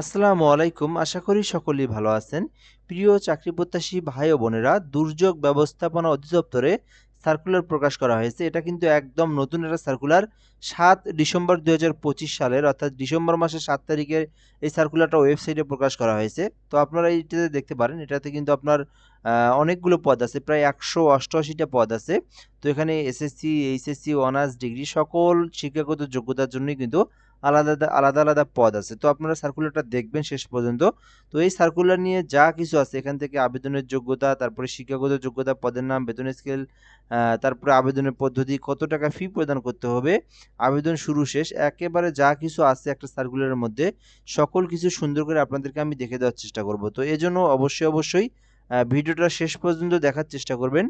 আসসালামু আলাইকুম। আশা করি সকলেই ভালো আছেন। প্রিয় চাকরি প্রত্যাশী ভাই ও বোনেরা, দুর্যোগ ব্যবস্থাপনা অধিদপ্তরে সার্কুলার প্রকাশ করা হয়েছে। এটা কিন্তু একদম নতুন একটা সার্কুলার সাত ডিসেম্বর দু হাজার পঁচিশ সালের, অর্থাৎ ডিসেম্বর মাসের সাত তারিখের এই সার্কুলারটা ওয়েবসাইটে প্রকাশ করা হয়েছে। তো আপনারা এইটাতে দেখতে পারেন, এটাতে কিন্তু আপনার অনেকগুলো পদ আছে। প্রায় একশো অষ্টআশিটা পদ আছে। তো এখানে এসএসসি, এইচএসসি, অনার্স, ডিগ্রি, সকল শিক্ষাগত যোগ্যতার জন্যই কিন্তু আলাদা আলাদা আলাদা পদ আছে। তো আপনারা সার্কুলারটা দেখবেন শেষ পর্যন্ত। তো এই সার্কুলার নিয়ে যা কিছু আছে, এখান থেকে আবেদনের যোগ্যতা, তারপরে শিক্ষাগত যোগ্যতা, পদের নাম, বেতন স্কেল তারপরে আবেদনের পদ্ধতি, কত টাকা ফি প্রদান করতে হবে, আবেদন শুরু শেষ, একেবারে যা কিছু আছে একটা সার্কুলারের মধ্যে, সকল কিছু সুন্দর করে আপনাদেরকে আমি দেখে দেওয়ার চেষ্টা করব। তো এজন্য অবশ্যই অবশ্যই ভিডিওটা শেষ পর্যন্ত দেখার চেষ্টা করবেন।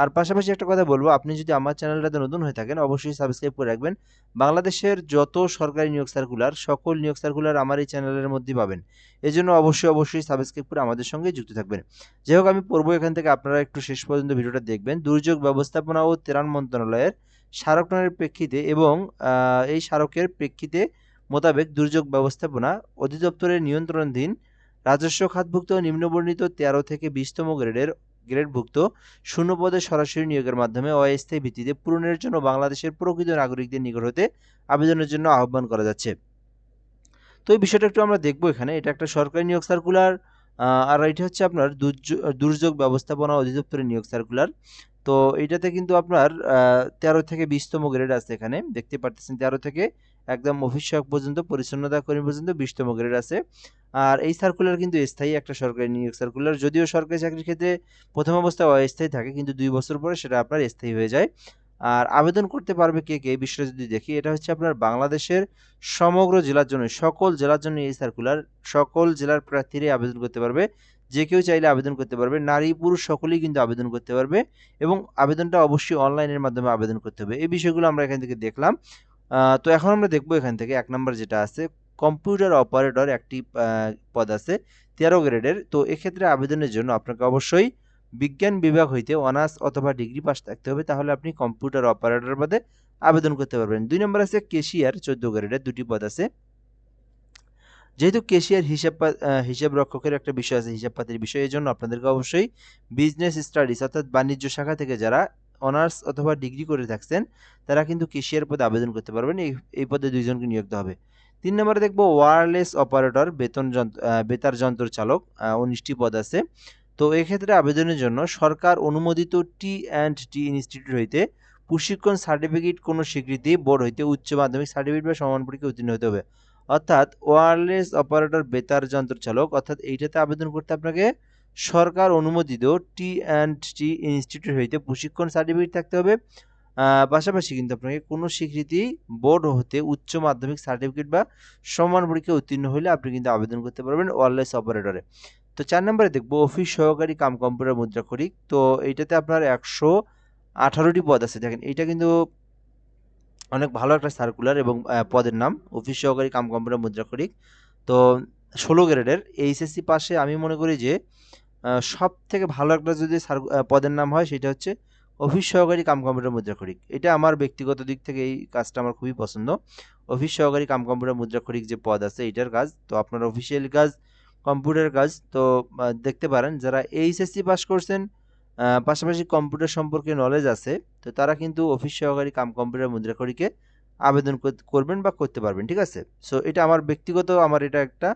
আর পাশাপাশি একটা কথা বলব, আপনি যদি আমার চ্যানেলটাতে নতুন হয়ে থাকেন, অবশ্যই সাবস্ক্রাইব করে রাখবেন। বাংলাদেশের যত সরকারি নিয়োগ সার্কুলার সকল নিয়োগ সার্কুলার আমার এই চ্যানেলের মধ্যেই পাবেন। এই জন্য অবশ্যই অবশ্যই সাবস্ক্রাইব করে আমাদের সঙ্গে যুক্ত থাকবেন। যাই হোক, আমি পড়ব এখান থেকে, আপনারা একটু শেষ পর্যন্ত ভিডিওটা দেখবেন। দুর্যোগ ব্যবস্থাপনা ও ত্রাণ মন্ত্রণালয়ের স্মারকনের প্রেক্ষিতে এবং এই স্মারকের প্রেক্ষিতে মোতাবেক দুর্যোগ ব্যবস্থাপনা অধিদপ্তরের নিয়ন্ত্রণাধীন রাজস্ব খাতভুক্ত নিম্নবর্ণিত তেরো থেকে বিশতম গ্রেডের গ্রেডভুক্ত শূন্য পদে সরাসরি নিয়োগের মাধ্যমে অস্থায়ী ভিত্তিতে পূরণের জন্য বাংলাদেশের প্রকৃত নাগরিকদের নিকট হতে আবেদনের জন্য আহ্বান করা যাচ্ছে। তো এই বিষয়টা একটু আমরা দেখব এখানে। এটা একটা সরকারি নিয়োগ সার্কুলার আর এটা হচ্ছে আপনার দুর্যোগ ব্যবস্থাপনা অধিদপ্তরের নিয়োগ সার্কুলার তো এইটাতে কিন্তু আপনার তেরো থেকে বিশতম গ্রেড আছে এখানে। দেখতে পারতেছেন তেরো থেকে একদম অফিস পর্যন্ত, পরিচ্ছন্নতা কর্মী পর্যন্ত বিশতম গ্রেড আছে। আর এই সার্কুলার কিন্তু স্থায়ী একটা সরকারি নিয়োগ সার্কুলার যদিও সরকারি চাকরির ক্ষেত্রে প্রথম অবস্থায় অস্থায়ী থাকে, কিন্তু দুই বছর পরে সেটা আপনার স্থায়ী হয়ে যায়। আর আবেদন করতে পারবে কে কে, এই বিষয়টা যদি দেখি, এটা হচ্ছে আপনার বাংলাদেশের সমগ্র জেলার জন্য, সকল জেলার জন্য এই সার্কুলার সকল জেলার প্রার্থীরাই আবেদন করতে পারবে। যে কেউ চাইলে আবেদন করতে পারবে, নারী, পুরুষ সকলেই কিন্তু আবেদন করতে পারবে এবং আবেদনটা অবশ্যই অনলাইনের মাধ্যমে আবেদন করতে হবে। এই বিষয়গুলো আমরা এখান থেকে দেখলাম। তো এখন আমরা দেখব এখান থেকে, এক নম্বর যেটা আছে কম্পিউটার অপারেটর একটি পদ আছে, তেরো গ্রেডের। তো এক্ষেত্রে আবেদনের জন্য আপনাকে অবশ্যই বিজ্ঞান বিভাগ হইতে অনার্স অথবা ডিগ্রি পাস থাকতে হবে, তাহলে আপনি কম্পিউটার অপারেটর পদে আবেদন করতে পারবেন। দুই নম্বর আছে কেশিয়ার চোদ্দ গ্রেডের দুটি পদ আছে। যেহেতু কেশিয়ার হিসাব হিসাব রক্ষকের একটা বিষয় আছে, হিসাব পাতির বিষয় এই জন্য আপনাদেরকে অবশ্যই বিজনেস স্টাডিজ অর্থাৎ বাণিজ্য শাখা থেকে যারা অনার্স অথবা ডিগ্রি করে থাকছেন তারা কিন্তু কেশিয়ার পদে আবেদন করতে পারবেন। এই এই পদে দুইজনকে নিয়োগ হবে। তিন নম্বরে দেখব ওয়ারলেস অপারেটর বেতন যন্ত্র বেতার যন্ত্র চালক উনিশটি পদ আছে। তো এক্ষেত্রে আবেদনের জন্য সরকার অনুমোদিত টি অ্যান্ড টি ইনস্টিটিউট হইতে প্রশিক্ষণ সার্টিফিকেট কোনো স্বীকৃতি বোর্ড হইতে উচ্চ মাধ্যমিক সার্টিফিকেট বা সমান পরীক্ষা উত্তীর্ণ হতে হবে। অর্থাৎ ওয়ারলেস অপারেটর বেতার যন্ত্র চালক, অর্থাৎ এইটাতে আবেদন করতে আপনাকে সরকার অনুমোদিত টি অ্যান্ড টি ইনস্টিটিউট হইতে প্রশিক্ষণ সার্টিফিকেট থাকতে হবে। পাশাপাশি কিন্তু আপনাকে কোনো স্বীকৃতি বোর্ড হতে উচ্চ মাধ্যমিক সার্টিফিকেট বা সমান পরীক্ষা উত্তীর্ণ হলে আপনি কিন্তু আবেদন করতে পারবেন ওয়্যারলেস অপারেটরে। তো চার নম্বরে দেখব অফিস সহকারী কাম কম্পিউটার মুদ্রাক্ষরিক তো এইটাতে আপনার একশো আঠারোটি পদ আছে। দেখেন, এইটা কিন্তু অনেক ভালো একটা সার্কুলার এবং পদের নাম। অফিস সহকারী কাম কম্পিউটার মুদ্রাক্ষরিক তো ষোলো গ্রেডের এইচএসসি পাশে আমি মনে করি যে সব থেকে ভালো একটা যদি পদের নাম হয় সেটা হচ্ছে অফিস সহকারী কাম কম্পিউটার মুদ্রাক্ষরিক। এটা আমার ব্যক্তিগত দিক থেকে এই কাজটা আমার খুবই পছন্দ। অফিস সহকারী কাম কম্পিউটার মুদ্রাক্ষরিক যে পদ আছে এইটার কাজ, তো আপনার অফিসিয়াল কাজ কম্পিউটার কাজ, তো দেখতে পারেন যারা এইচএসসি পাস করছেন পাশাপাশি কম্পিউটার সম্পর্কে নলেজ আছে, তো তারা কিন্তু অফিস সহকারী কাম কম্পিউটার মুদ্রাক্ষরিকে আবেদন করবেন বা করতে পারবেন, ঠিক আছে? সো এটা আমার ব্যক্তিগত, আমার এটা একটা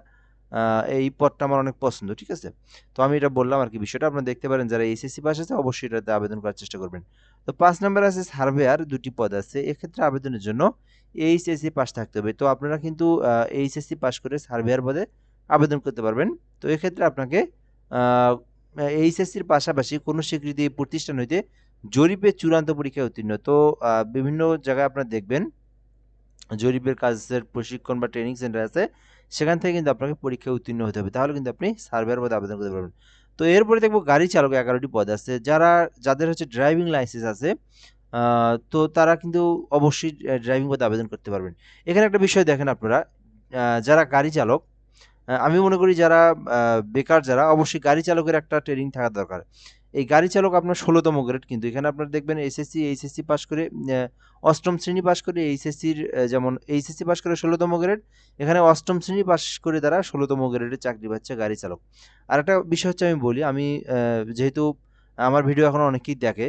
এই পদটা আমার অনেক পছন্দ, ঠিক আছে? তো আমি এটা বললাম আর কি বিষয়টা। আপনারা দেখতে পারেন যারা এইচএসসি পাস আছে, অবশ্যই এটাতে আবেদন করার চেষ্টা করবেন। তো পাঁচ নাম্বার আছে সার্ভেয়ার, দুটি পদ আছে। এক্ষেত্রে আবেদনের জন্য এইচএসসি পাস থাকতে হবে। তো আপনারা কিন্তু এইচএসসি পাস করে সার্ভেয়ার পদে আবেদন করতে পারবেন। তো এক্ষেত্রে আপনাকে এইচএসসির পাশাপাশি কোনো স্বীকৃতি প্রতিষ্ঠান হইতে জরিপে চূড়ান্ত পরীক্ষায় উত্তীর্ণ। তো বিভিন্ন জায়গায় আপনারা দেখবেন, জরিপের কাজের প্রশিক্ষণ বা ট্রেনিং সেন্টার আছে। সেখান থেকে কিন্তু আপনাকে পরীক্ষায় উত্তীর্ণ হতে হবে। তাহলে কিন্তু আপনি সার্ভেয়ার পদে আবেদন করতে পারবেন। তো এরপরে দেখব গাড়ি চালক এগারোটি পদ আছে। যারা, যাদের হচ্ছে ড্রাইভিং লাইসেন্স আছে তো তারা কিন্তু অবশ্যই ড্রাইভিং পদে আবেদন করতে পারবেন। এখানে একটা বিষয় দেখেন আপনারা যারা গাড়ি চালক আমি মনে করি যারা বেকার যারা, অবশ্যই গাড়ি চালকের একটা ট্রেনিং থাকা দরকার। এই গাড়ি চালক আপনার ষোলোতম গ্রেড কিন্তু এখানে আপনার দেখবেন এসএসসি এইচএসসি পাস করে অষ্টম শ্রেণি পাস করে এইচএসসির যেমন এইচএসসি পাস করে ষোলোতম গ্রেড এখানে অষ্টম শ্রেণি পাস করে তারা ষোলোতম গ্রেডে চাকরি পাচ্ছে গাড়ি চালক। আর একটা বিষয় হচ্ছে আমি বলি, আমি যেহেতু আমার ভিডিও এখন অনেকেই দেখে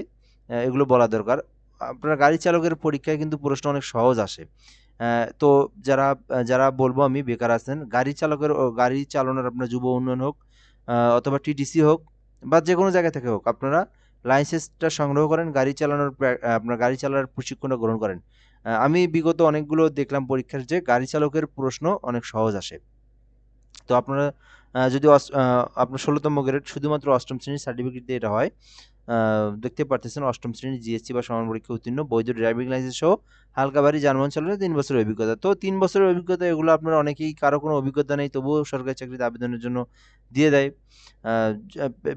এগুলো বলা দরকার। আপনার গাড়ি চালকের পরীক্ষায় কিন্তু প্রশ্ন অনেক সহজ আসে। তো যারা যারা বলব আমি, বেকার আছেন, গাড়ি চালকের, গাড়ি চালানোর আপনার যুব উন্নয়ন হোক অথবা টিটিসি হোক বা যে কোনো জায়গা থেকে হোক, আপনারা লাইসেন্সটা সংগ্রহ করেন, গাড়ি চালানোর আপনার গাড়ি চালানোর প্রশিক্ষণটা গ্রহণ করেন। আমি বিগত অনেকগুলো দেখলাম পরীক্ষার যে গাড়ি চালকের প্রশ্ন অনেক সহজ আসে। তো আপনারা যদি আপনার ষোলোতম গ্রেড শুধুমাত্র অষ্টম শ্রেণির সার্টিফিকেট দিয়ে এটা হয় দেখতে পারতেছেন, অষ্টম শ্রেণির জিএসসি বা সমান পরীক্ষা উত্তীর্ণ, বৈধ ড্রাইভিং লাইসেন্স সহ হালকা ভারী যানবাহন চালানো তিন বছরের অভিজ্ঞতা। তো তিন বছরের অভিজ্ঞতা, এগুলো আপনার অনেকেই, কারও কোনো অভিজ্ঞতা নেই, তবুও সরকারি চাকরিতে আবেদনের জন্য দিয়ে দেয়।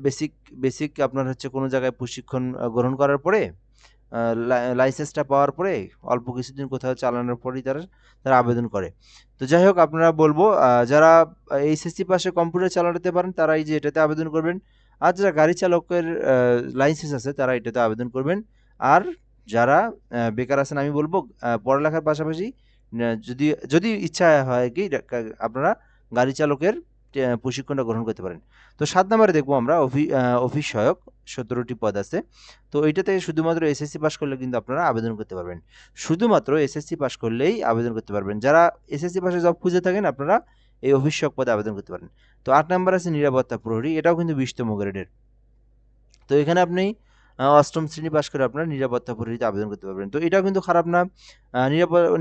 বেসিক বেসিক আপনার হচ্ছে কোনো জায়গায় প্রশিক্ষণ গ্রহণ করার পরে লাইসেন্সটা পাওয়ার পরে, অল্প কিছুদিন কোথাও চালানোর পরেই তারা তারা আবেদন করে। তো যাই হোক, আপনারা বলব যারা এইচএসসি পাশে কম্পিউটার চালাতে পারেন তারা এই যে এটাতে আবেদন করবেন আর যারা গাড়ি চালকের লাইসেন্স আছে, তারা এটাতে আবেদন করবেন। আর যারা বেকার আছেন, আমি বলব পড়ালেখার পাশাপাশি যদি যদি ইচ্ছা হয় কি আপনারা গাড়ি চালকের প্রশিক্ষণটা গ্রহণ করতে পারেন। তো সাত নম্বরে দেখব আমরা, অফি- অফিস সহায়ক, সতেরোটি পদ আছে। তো এইটাতে শুধুমাত্র এসএসসি পাস করলে কিন্তু আপনারা আবেদন করতে পারবেন। শুধুমাত্র এসএসসি পাস করলেই আবেদন করতে পারবেন। যারা এসএসসি পাশে জব খুঁজে থাকেন, আপনারা এই সহায়ক পদে আবেদন করতে পারেন। তো আট নম্বর আছে নিরাপত্তা প্রহরী, এটাও কিন্তু বিশতম গ্রেডের। তো এখানে আপনি অষ্টম শ্রেণি পাস করে আপনার নিরাপত্তা প্রহরীতে আবেদন করতে পারবেন। তো এটাও কিন্তু খারাপ না।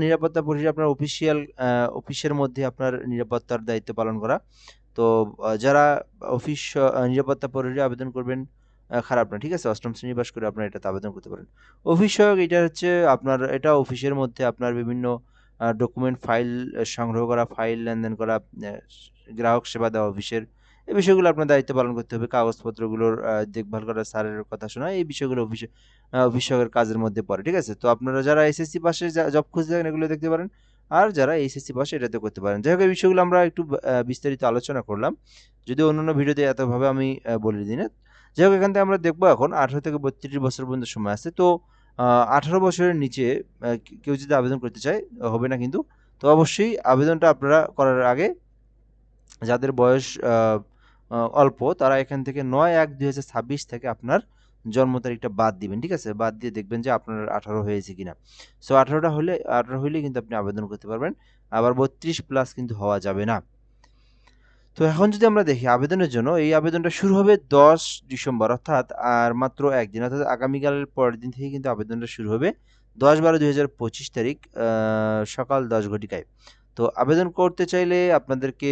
নিরাপত্তা প্রহরী আপনার অফিসিয়াল অফিসের মধ্যে আপনার নিরাপত্তার দায়িত্ব পালন করা। তো যারা অফিস নিরাপত্তা প্রহরী আবেদন করবেন খারাপ না, ঠিক আছে? অষ্টম শ্রেণি পাস করে আপনার এটাতে আবেদন করতে পারেন। অফিস সহায়ক এটা হচ্ছে আপনার, এটা অফিসের মধ্যে আপনার বিভিন্ন ডকুমেন্ট ফাইল সংগ্রহ করা ফাইল লেনদেন করা গ্রাহক সেবা দেওয়া, অফিসের এই বিষয়গুলো আপনার দায়িত্ব পালন করতে হবে। কাগজপত্রগুলোর দেখভাল করা, স্যারের কথা শোনা, এই বিষয়গুলো অফিসে অফিস সহায়কের কাজের মধ্যে পড়ে, ঠিক আছে? তো আপনারা যারা এসএসসি পাশে জব খুঁজে থাকেন, এগুলো দেখতে পারেন। আর যারা এইচএসসি পাশে এটাতে করতে পারেন। যাই হোক, এই বিষয়গুলো আমরা একটু বিস্তারিত আলোচনা করলাম। যদি অন্যান্য ভিডিওতে এতভাবে আমি বলে দিই না। যাই হোক, এখান থেকে আমরা দেখব এখন, আঠারো থেকে বত্রিশ বছর পর্যন্ত সময় আছে। তো আঠারো বছরের নিচে কেউ যদি আবেদন করতে চায়, হবে না কিন্তু। তো অবশ্যই আবেদনটা আপনারা করার আগে, যাদের বয়স অল্প, তারা এখান থেকে নয় এক দুই হাজার ছাব্বিশ থেকে আপনার জন্ম তারিখটা বাদ দিবেন, ঠিক আছে? বাদ দিয়ে দেখবেন যে আপনার আঠারো হয়েছে কিনা। সো আঠারোটা হলে, আঠারো হলে কিন্তু আপনি আবেদন করতে পারবেন। আবার বত্রিশ প্লাস কিন্তু হওয়া যাবে না। তো এখন যদি আমরা দেখি আবেদনের জন্য, এই আবেদনটা শুরু হবে দশ ডিসেম্বর, অর্থাৎ আর মাত্র একদিন, অর্থাৎ আগামীকালের পরের দিন থেকে কিন্তু আবেদনটা শুরু হবে দশ বারো দুই হাজার পঁচিশ তারিখ সকাল দশ ঘটিকায়। তো আবেদন করতে চাইলে আপনাদেরকে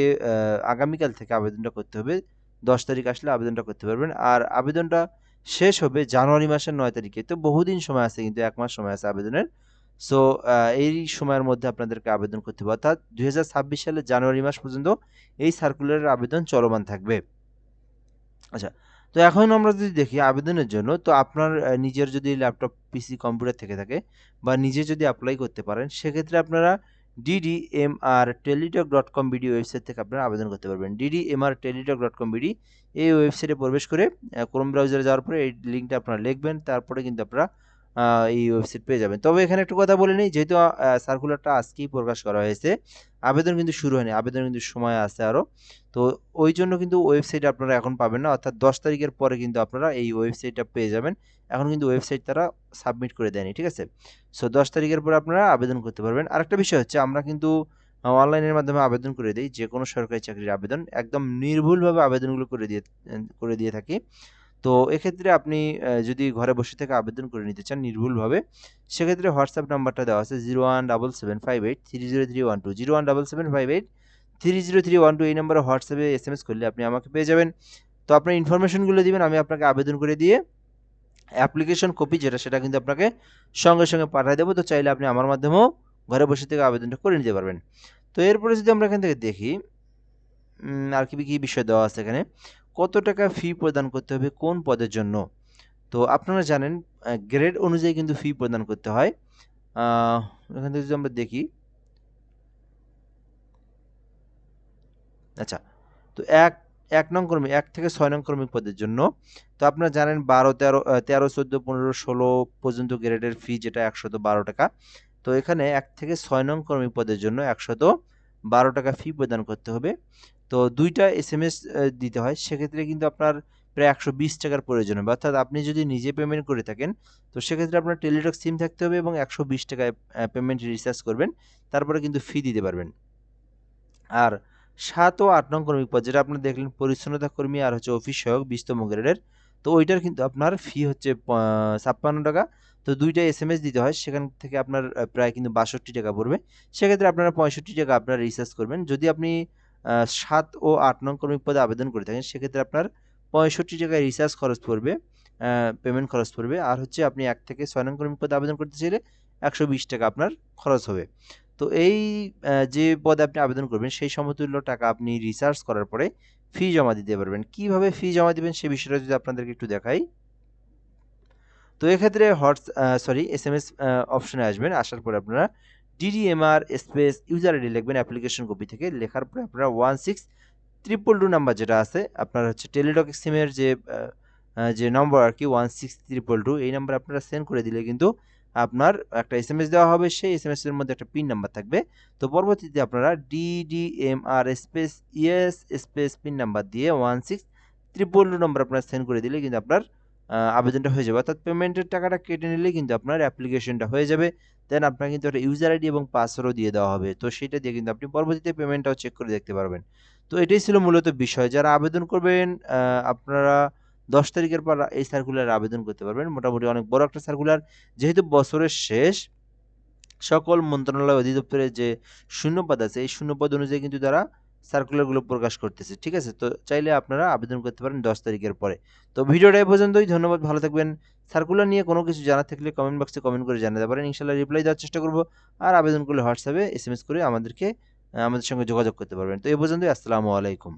আগামীকাল থেকে আবেদনটা করতে হবে। দশ তারিখ আসলে আবেদনটা করতে পারবেন। আর আবেদনটা শেষ হবে জানুয়ারি মাসের নয় তারিখে। তো বহুদিন সময় আছে, কিন্তু এক মাস সময় আছে আবেদনের। সো এই সময়ের মধ্যে আপনাদেরকে আবেদন করতে হবে। অর্থাৎ দুই সালের জানুয়ারি মাস পর্যন্ত এই সার্কুলারের আবেদন চলমান থাকবে। আচ্ছা তো এখন আমরা যদি দেখি আবেদনের জন্য, তো আপনার নিজের যদি ল্যাপটপ পিসি কম্পিউটার থেকে থাকে বা নিজে যদি অ্যাপ্লাই করতে পারেন, সেক্ষেত্রে আপনারা DDMR Teletalk dot com BD website থেকে আপনারা আবেদন করতে পারবেন। DDMR Teletalk dot com BD এই ওয়েবসাইটে প্রবেশ করে ক্রোম ব্রাউজারে যাওয়ার পরে এই লিঙ্কটা আপনারা লিখবেন। তারপরে কিন্তু আপনারা এই ওয়েবসাইট পেয়ে যাবেন। তবে এখানে একটু কথা বলে নিই, যেহেতু সার্কুলারটা আজকেই প্রকাশ করা হয়েছে। আবেদন কিন্তু শুরু হয়নি, আবেদন কিন্তু সময় আছে আরও তো ওই জন্য কিন্তু ওয়েবসাইট আপনারা এখন পাবেন না, অর্থাৎ দশ তারিখের পরে কিন্তু আপনারা এই ওয়েবসাইটটা পেয়ে যাবেন। এখন কিন্তু ওয়েবসাইট তারা সাবমিট করে দেয়নি, ঠিক আছে? সো দশ তারিখের পরে আপনারা আবেদন করতে পারবেন। আরেকটা বিষয় হচ্ছে, আমরা কিন্তু অনলাইনের মাধ্যমে আবেদন করে দিই যে কোনো সরকারি চাকরির আবেদন। একদম নির্ভুলভাবে আবেদনগুলো করে দিয়ে করে দিয়ে থাকি। তো এক্ষেত্রে আপনি যদি ঘরে বসে থেকে আবেদন করে নিতে চান নির্ভুলভাবে, সেক্ষেত্রে হোয়াটসঅ্যাপ নাম্বারটা দেওয়া আছে zero one double seven five eight three zero three one two zero one double seven five eight three zero three one two এই নাম্বারে হোয়াটসঅ্যাপে এস এম এস করলে আপনি আমাকে পেয়ে যাবেন। তো আপনার ইনফরমেশনগুলো দিবেন, আমি আপনাকে আবেদন করে দিয়ে অ্যাপ্লিকেশন কপি যেটা, সেটা কিন্তু আপনাকে সঙ্গে সঙ্গে পাঠিয়ে দেবো। তো চাইলে আপনি আমার মাধ্যমেও ঘরে বসে থেকে আবেদনটা করে নিতে পারবেন। তো এরপরে যদি আমরা এখান থেকে দেখি আর কি কি বিষয় দেওয়া আছে এখানে? কত টাকা ফি প্রদান করতে হবে কোন পদের জন্য? তো আপনারা জানেন গ্রেড অনুযায়ী কিন্তু ফি প্রদান করতে হয়। এখান থেকে যদি আমরা দেখি আচ্ছা তো এক এক নং কর্মী এক থেকে ছয় নং কর্মী পদের জন্য। তো আপনারা জানেন, বারো, তেরো তেরো, চোদ্দ, পনেরো, ষোলো পর্যন্ত গ্রেডের ফি যেটা একশত বারো টাকা। তো এখানে এক থেকে ছয় নং কর্মী পদের জন্য একশত বারো টাকা ফি প্রদান করতে হবে। তো দুইটা এস এম এস দিতে হয়। সেক্ষেত্রে কিন্তু আপনার প্রায় একশো বিশ টাকার প্রয়োজন হবে। অর্থাৎ আপনি যদি নিজে পেমেন্ট করে থাকেন, তো সেক্ষেত্রে আপনার টেলিটক সিম থাকতে হবে এবং একশো বিশ টাকায় পেমেন্ট রিচার্জ করবেন। তারপরে কিন্তু ফি দিতে পারবেন। আর সাত ও আট নং কর্মী পদ, যেটা আপনারা দেখলেন, পরিচ্ছন্নতা কর্মী আর হচ্ছে অফিস সহায়ক বিশতম গ্রেডের, তো ওইটার কিন্তু আপনার ফি হচ্ছে ছাপ্পান্ন টাকা। তো দুইটা এস এম এস দিতে হয়, সেখান থেকে আপনার প্রায় কিন্তু বাষট্টি টাকা পড়বে। সেক্ষেত্রে আপনারা পঁয়ষট্টি টাকা আপনার রিচার্জ করবেন। যদি আপনি সাত ও আট নং কর্মী পদে আবেদন করে থাকেন, সেক্ষেত্রে আপনার পঁয়ষট্টি টাকায় রিচার্জ খরচ পড়বে পেমেন্ট খরচ পড়বে। আর হচ্ছে আপনি এক থেকে ছয় নং কর্মী পদে আবেদন করতে চাইলে একশো বিশ টাকা আপনার খরচ হবে। তো এই যে পদে আপনি আবেদন করবেন, সেই সমতুল্য টাকা আপনি রিচার্জ করার পরে ফি জমা দিতে পারবেন। কীভাবে ফি জমা দিবেন সে বিষয়টা যদি আপনাদেরকে একটু দেখাই। তো এক্ষেত্রে হটস সরি এস এম এস অপশনে আসবেন, আসার পরে আপনারা ডিডিএমআর স্পেস ইউজার আইডি লিখবেন অ্যাপ্লিকেশন কপি থেকে। লেখার পরে আপনারা one six triple two number যেটা আছে, আপনার হচ্ছে টেলিটক সিমের যে যে নম্বর আর কি ওয়ান সিক্স ট্রিপল টু এই নাম্বার আপনারা সেন্ড করে দিলে কিন্তু আপনার একটা এস এম এস দেওয়া হবে। সেই এস এম এর মধ্যে একটা পিন নাম্বার থাকবে। তো পরবর্তীতে আপনারা DDMR space ES space PIN number দিয়ে one six triple two number আপনারা সেন্ড করে দিলে কিন্তু আপনার আবেদনটা হয়ে যাবে। অর্থাৎ পেমেন্টের টাকাটা কেটে নিলে কিন্তু আপনার অ্যাপ্লিকেশনটা হয়ে যাবে। দেন আপনার কিন্তু একটা ইউজার আইডি এবং পাসওয়ার্ডও দিয়ে দেওয়া হবে। তো সেটা দিয়ে কিন্তু আপনি পরবর্তীতে পেমেন্টটাও চেক করে দেখতে পারবেন। তো এটাই ছিল মূলত বিষয়। যারা আবেদন করবেন আপনারা দশ তারিখের পর এই সার্কুলার আবেদন করতে পারবেন। মোটামুটি অনেক বড় একটা সার্কুলার যেহেতু বছরের শেষ, সকল মন্ত্রণালয় অধিদপ্তরের যে শূন্যপদ আছে, এই শূন্যপদ অনুযায়ী কিন্তু তারা সার্কুলারগুলো প্রকাশ করতেছে, ঠিক আছে? তো চাইলে আপনারা আবেদন করতে পারেন দশ তারিখের পরে। তো ভিডিওটা এই পর্যন্তই, ধন্যবাদ, ভালো থাকবেন। সার্কুলার নিয়ে কোনো কিছু জানা থাকলে কমেন্ট বক্সে কমেন্ট করে জানাতে পারেন। ইনশাল্লাহ রিপ্লাই দেওয়ার চেষ্টা করব। আর আবেদন করলে হোয়াটসঅ্যাপে এস করে আমাদেরকে আমাদের সঙ্গে যোগাযোগ করতে পারবেন। তো এই পর্যন্তই, আসসালামু আলাইকুম।